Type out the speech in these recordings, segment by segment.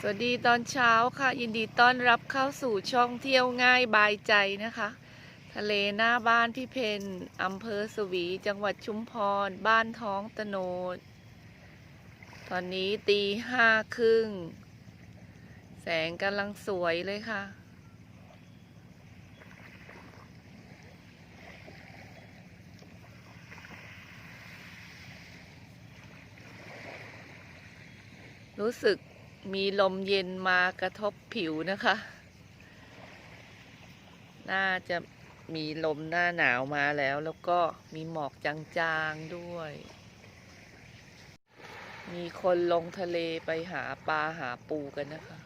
สวัสดีตอนเช้าค่ะ ยินดีต้อนรับเข้าสู่ช่องเที่ยวง่ายบายใจนะคะ ทะเลหน้าบ้านพี่เพนอำเภอสวี จังหวัดชุมพร บ้านท้องตโนด ตอนนี้ตีห้าครึ่ง แสงกำลังสวยเลยค่ะ รู้สึก มีลมเย็นมากระทบผิวนะคะ น่าจะมีลมหน้าหนาวมาแล้ว แล้วก็มีหมอกจางๆด้วย มีคนลงทะเลไปหาปลาหาปูกันนะคะ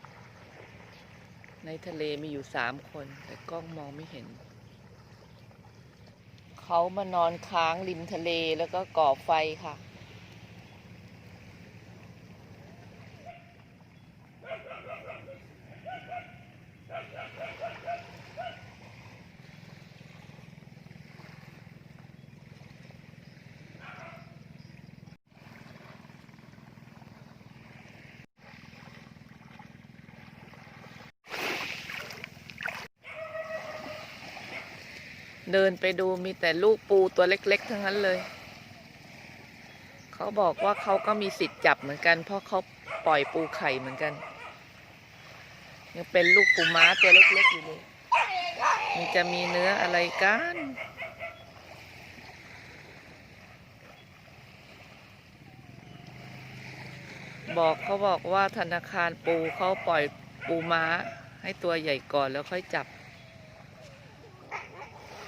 ในทะเลมีอยู่สามคน แต่กล้องมองไม่เห็น เขามานอนค้างริมทะเลแล้วก็ก่อไฟค่ะ เดินไปดูมีแต่ลูกปูตัวเล็ก ๆ ทั้งนั้นเลย เขาบอกว่าเขาก็มีสิทธิ์จับเหมือนกัน เพราะเขาปล่อยปูไข่เหมือนกัน ยังเป็นลูกปูม้าตัวเล็ก ๆ อยู่เลยมันจะมีเนื้ออะไรกันบอกเขาบอกว่าธนาคารปูเขาปล่อยปูม้า ให้ตัวใหญ่ก่อนแล้วค่อยจับ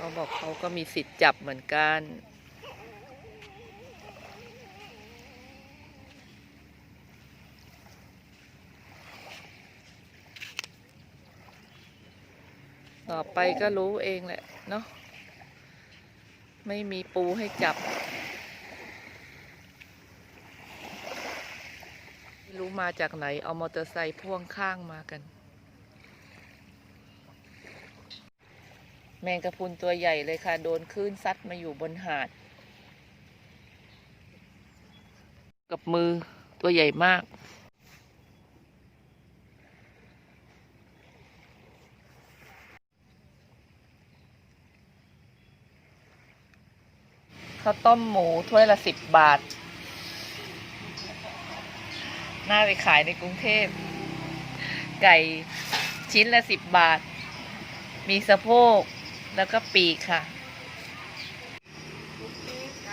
เขาบอกเขาก็มีสิทธิ์จับเหมือนกัน ต่อไปก็รู้เองแหละ เนาะไม่มีปูให้จับ รู้มาจากไหน เอามอเตอร์ไซค์พ่วงข้างมากัน แมงกะพรุนตัวใหญ่เลยค่ะ โดนคลื่นซัดมาอยู่บนหาด กับมือตัวใหญ่มาก ข้าวต้มหมูถ้วยละสิบบาท น่าไปขายในกรุงเทพ ไก่ชิ้นละสิบบาท มีสะโพก แล้วก็ปีกค่ะ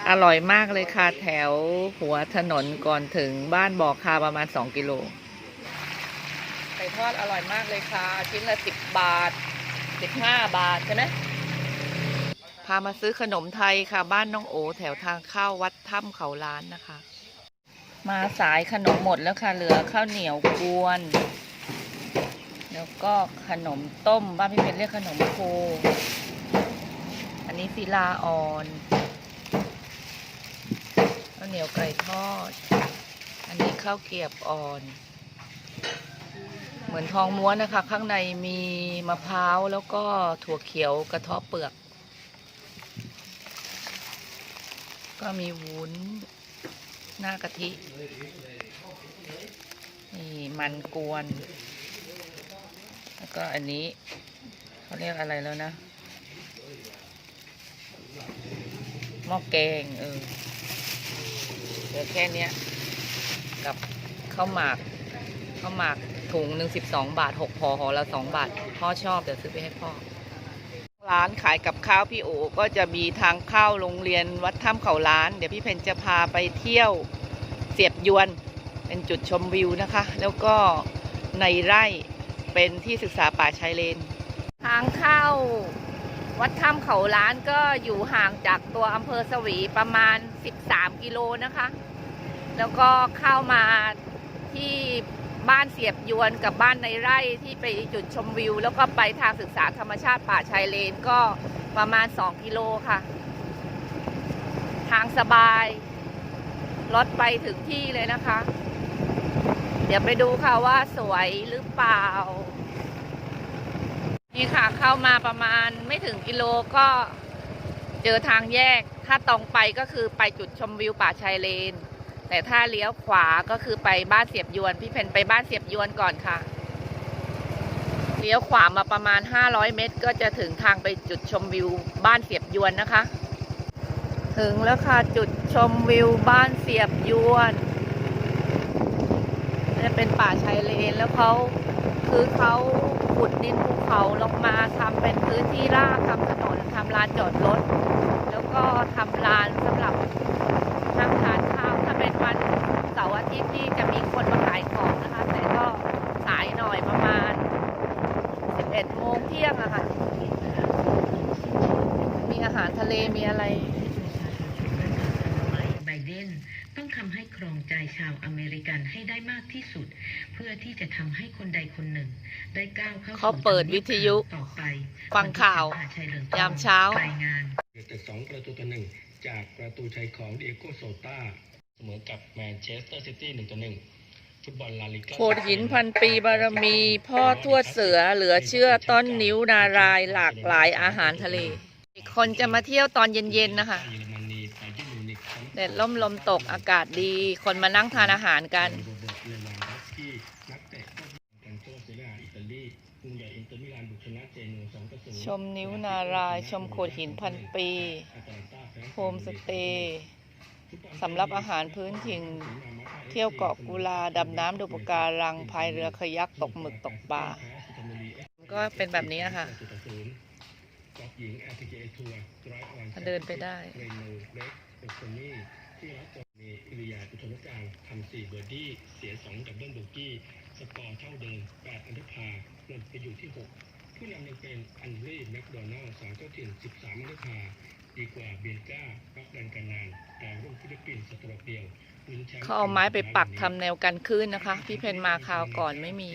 อร่อยมากเลยค่ะ แถวหัวถนนก่อนถึงบ้านบอกคาประมาณสองกิโล ไก่ทอดอร่อยมากเลยค่ะ ชิ้นละสิบบาทสิบห้าบาทใช่ไหมพามาซื้อขนมไทยค่ะ บ้านน้องโอ แถวทางเข้าวัดถ้ำเขาล้านนะคะ มาสายขนมหมดแล้วค่ะ เหลือข้าวเหนียวกวน แล้วก็ขนมต้ม บ้านพี่เพชรเรียกขนมโคอั นี้ศิลาอ่อนข้าวเหนียวไก่ทอด อันนี้ข้าวเกียบอ่อน เหมือนทองม้วนนะคะ ข้างในมีมะพร้าวแล้วก็ถั่วเขียวกระเทาะเปลือก ก็มีวุ้นหน้ากะทิ นี่มันกวน แล้วก็อันนี้เขาเรียกอะไรแล้วนะ ห ม้อแกงเออเหลือแค่เนี้ย กับข้าวหมากข้าวหมากถุงหนึ่งสิบสองบาทหกห่อห่อละสองบาท พ่อชอบเดี๋ยวซื้อไปให้พ่อ ร้านขายกับข้าวพี่โอก็จะมีทางเข้าโรงเรียนวัดถ้ำเขาล้าน เดี๋ยวพี่เพนจะพาไปเที่ยวเสียบยวนเป็นจุดชมวิวนะคะ แล้วก็ในไร่เป็นที่ศึกษาป่าชายเลน ทางเข้า วัดถ้ำเขาล้านก็อยู่ห่างจากตัวอำเภอสวีประมาณ 13 กิโลนะคะ แล้วก็เข้ามาที่บ้านเสียบยวนกับบ้านในไร่ที่ไปจุดชมวิว แล้วก็ไปทางศึกษาธรรมชาติป่าชายเลนก็ประมาณ 2 กิโลค่ะ ทางสบายรถไปถึงที่เลยนะคะ เดี๋ยวไปดูค่ะว่าสวยหรือเปล่า นี่ค่ะเข้ามาประมาณไม่ถึงกิโลก็เจอทางแยก ถ้าตรงไปก็คือไปจุดชมวิวป่าชายเลน แต่ถ้าเลี้ยวขวาก็คือไปบ้านเสียบยวน พี่เพนไปบ้านเสียบยวนก่อนค่ะ เลี้ยวขวามาประมาณ 500 เมตร ก็จะถึงทางไปจุดชมวิวบ้านเสียบยวนนะคะ ถึงแล้วค่ะจุดชมวิวบ้านเสียบยวนจะเป็นป่าชายเลนแล้วเขาคือเขา ขุดดินภูเขาลงมาทำเป็นพื้นที่ราบทำถนนทำลานจอดรถ แล้วก็ทำลานสำหรับนั่งทานข้าวถ้าเป็นวันเสาร์อาทิตย์นี่จะมีคนมาขายของนะคะ แต่ก็สายหน่อยประมาณ 11โมงเที่ยงอะค่ะมีอาหารทะเลมีอะไร ไบเดนต้องทำให้ครองใจชาวอเมริกันให้ได้มากที่สุด เพื่อที่จะทำให้คนใดคนหนึ่ง ได้ก้าวเข้าสู่เขาเปิดวิทยุ ต่อไปฟังข่าวชัยเหลืองทองยามเช้ารายงานแต่สองประตูต่อหนึ่งจากประตูชัยของเดียโกโซตาเสมอกับแมนเชสเตอร์ซิตี้หนึ่งต่อหนึ่งฟุตบอลลาลิก้าโขดหินพันปีบารมี พ่อทวดเสือเหลือเชื่อต้นนิ้วนารายหลากหลายอาหารทะเล คนจะมาเที่ยวตอนเย็นๆนะคะ ดดล่มลมตกอากาศดี คนมานั่งทานอาหารกัน ชมนิ้วนาราย ชมโขดหินพันปีโฮมสเตย์สำหรับอาหารพื้นถิ่นเที่ยวเกาะกุลาดำน้ำดูปะการังพายเรือคายักตกหมึกตกปลาก็เป็นแบบนี้ค่ะเดินไปได้ เรโนเล็กเอสโตนี่ที่รับจบมีอิริยาอุทมการทำสี่เบอร์ดี้เสียสองดับเบิลโบกี้สกอร์เท่าเดิมแปดอันดับพาลงไปอยู่ที่หกผู้นำยังเป็นอันรีแมคโดนัลสองเจ้าถิ่นสิบสามอันดับพาดีกว่าเบียนก้าปักดันกันนานดาวรุ่งฟิลิปปินส์สตรอกเดียวเขาเอาไม้ไปปักทำแนวกันคลื่นนะคะ พี่เพนมาคราวก่อนไม่มี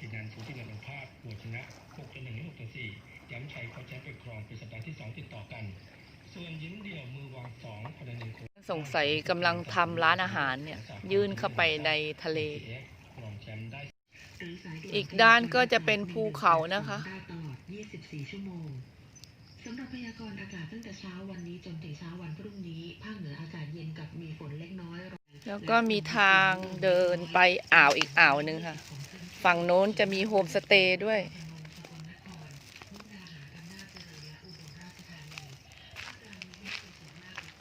การกินนันฟูที่นันภาพบวชนะ6ต่อ1และ6ต่อ4ย้ำชัยเขาแชมป์ไปครองเป็นสัปดาห์ที่ 2 ติดต่อกัน ส่วนหญิงเดี่ยวมือวาง2คนละหนึ่งคนสงสัยกำลังทำร้านอาหารเนี่ย ยื่นเข้าไปในทะเลครองแชมป์ได้หรือสายด่วนอีกด้านก็จะเป็นภูเขานะคะได้ตลอด 24 ชั่วโมงสำหรับพยากรณ์อากาศตั้งแต่เช้าวันนี้จนถึงเช้าวันพรุ่งนี้ ภาคเหนืออากาศเย็นกับมีฝนเล็กน้อย แล้วก็มีทางเดินไปอ่าวอีกอ่าวหนึ่งค่ะ ฝั่งโน้นจะมีโฮมสเตย์ด้วย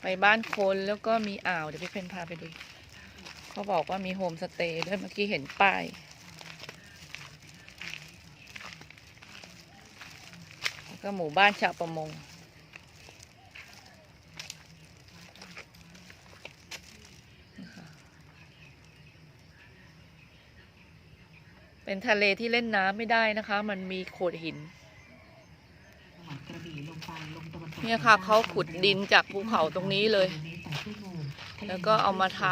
ไปบ้านคนแล้วก็มีอ่าว เดี๋ยวพี่เพนพาไปดู เขาบอกว่ามีโฮมสเตย์ด้วยเมื่อกี้เห็นป้ายแล้วก็หมู่บ้านชาวประมง เป็นทะเลที่เล่นน้ำไม่ได้นะคะ มันมีโขดหินกระบี่ลงไปลงตะวันตกเนี่ยค่ะเขาขุดดินจากภูเขาตรงนี้เลยแล้วก็เอามาท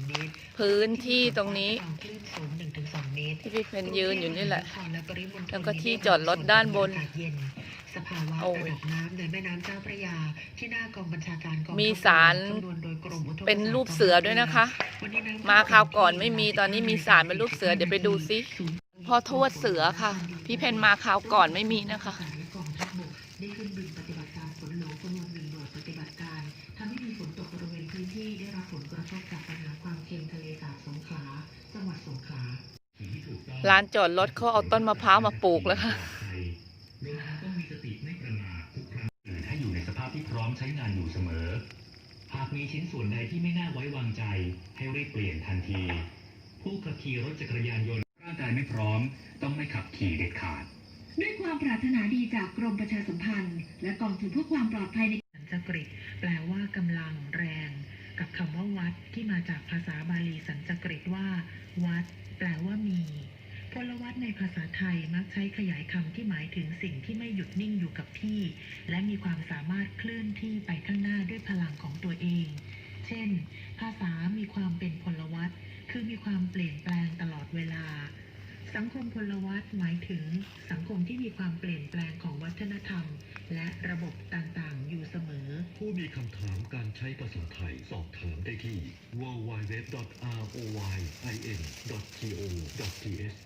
ำพื้นที่ตรงนี้ที่พี่เพนยืนอยู่นี่แหละ แล้วก็ที่จอดรถด้านบน สภาวะโอ้ยระดับน้ำในแม่น้ำเจ้าพระยาที่หน้ากองบัญชาการกองทัพมีสารคำนวณโดยกรมอุทกเป็นรูปเสือด้วยนะคะวันนี้น้ำมาคราวก่อนไม่มีตอนนี้มีสารเป็นรูปเสือเดี๋ยวไปดูซิพ่อทวดเสือค่ะ พี่เพนมาคราวก่อนไม่มีนะคะและกองทัพบกได้ขึ้นบินปฏิบัติการฝนหลวงจำนวนหนึ่งหน่วยปฏิบัติการทำให้มีฝนตกบริเวณพื้นที่ได้รับผลกระทบจากปัญหาความเค็มทะเลสาบสงขลาจังหวัดสงขลาร้านจอดรถเขาเอาต้นมะพร้าวมาปลูกแล้วค่ะ ถจักรยานยนต์ร่างกายไม่พร้อม ต้องไม่ขับขี่เด็ดขาด ด้วยความปรารถนาดีจากกรมประชาสัมพันธ์ และกองทุนเพื่อความปลอดภัยในสันสกฤตแปลว่ากำลังแรง กับคำว่าวัดที่มาจากภาษาบาลีสันสกฤตว่า วัด แปลว่ามีพลวัตในภาษาไทยมักใช้ขยายคำที่หมายถึงสิ่งที่ไม่หยุดนิ่งอยู่กับที่ และมีความสามารถเคลื่อนที่ไปข้างหน้าด้วยพลังของตัวเอง เช่น ถึงสังคมที่มีความเปลี่ยนแปลงของวัฒนธรรม และระบบต่างๆ อยู่เสมอ ผู้มีคำถามการใช้ภาษาไทยสอบถามได้ที่ www.royin.go.th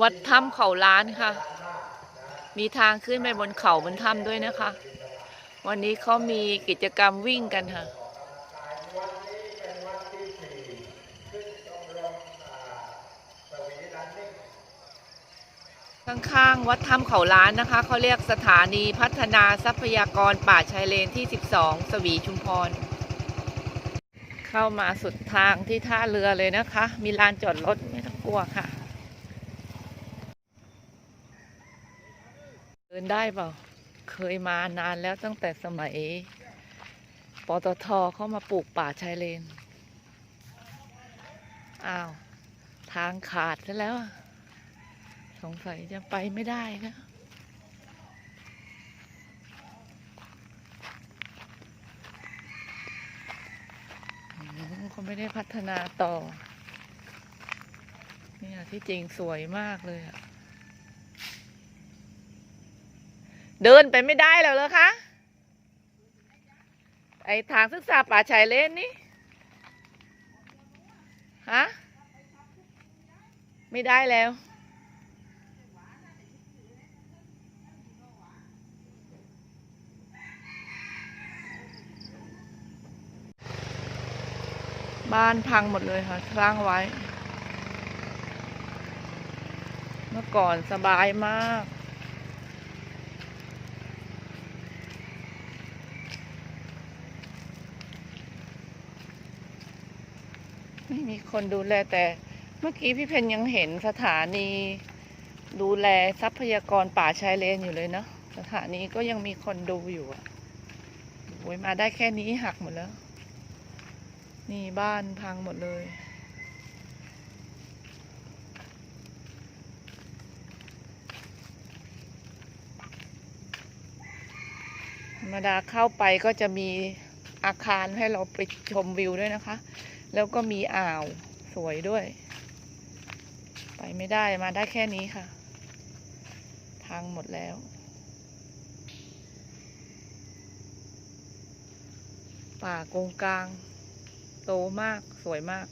วัดถ้ำเขาล้านค่ะ มีทางขึ้นไปบนเขาบนถ้ำด้วยนะคะ วันนี้เขามีกิจกรรมวิ่งกันค่ะ ข้างๆ วัดถ้ำเขาล้านนะคะ เขาเรียกสถานีพัฒนาทรัพยากรป่าชายเลนที่ 12 สวีชุมพร เข้ามาสุดทางที่ท่าเรือเลยนะคะ มีลานจอดรถไม่ต้องกลัวค่ะ เดินได้เปล่า เคยมานานแล้วตั้งแต่สมัยปตทเข้ามาปลูกป่าชายเลน อ้าว ทางขาดซะแล้วอะ สงสัยจะไปไม่ได้นะเขาไม่ได้พัฒนาต่อ เนี่ยที่จริงสวยมากเลยอะเดินไปไม่ได้แล้วเหรอคะ ไอทางศึกษาป่าชายเลนนี่ ฮะ ไม่ได้แล้ว บ้านพังหมดเลยค่ะสร้างไว้ เมื่อก่อนสบายมาก ไม่มีคนดูแลแต่ เมื่อกี้พี่เพนยังเห็นสถานี ดูแลทรัพยากรป่าชายเลนอยู่เลยเนาะสถานีก็ยังมีคนดูอยู่อะโอ้ยมาได้แค่นี้หักหมดแล้ว นี่บ้านพังหมดเลย ธรรมดาเข้าไปก็จะมีอาคารให้เราไปชมวิวด้วยนะคะ แล้วก็มีอ่าวสวยด้วย ไปไม่ได้มาได้แค่นี้ค่ะ ทางหมดแล้วป่าโกงกลาง โตมากสวยมาก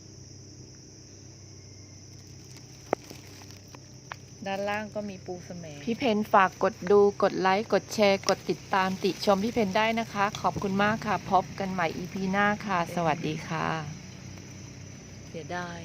ด้านล่างก็มีปูเสมพี่เพนฝากกดดูกดไลค์กดแชร์ กดติดตามติชมพี่เพนได้นะคะ ขอบคุณมากค่ะ พบกันใหม่ EP หน้าค่ะ สวัสดีค่ะ เสียดาย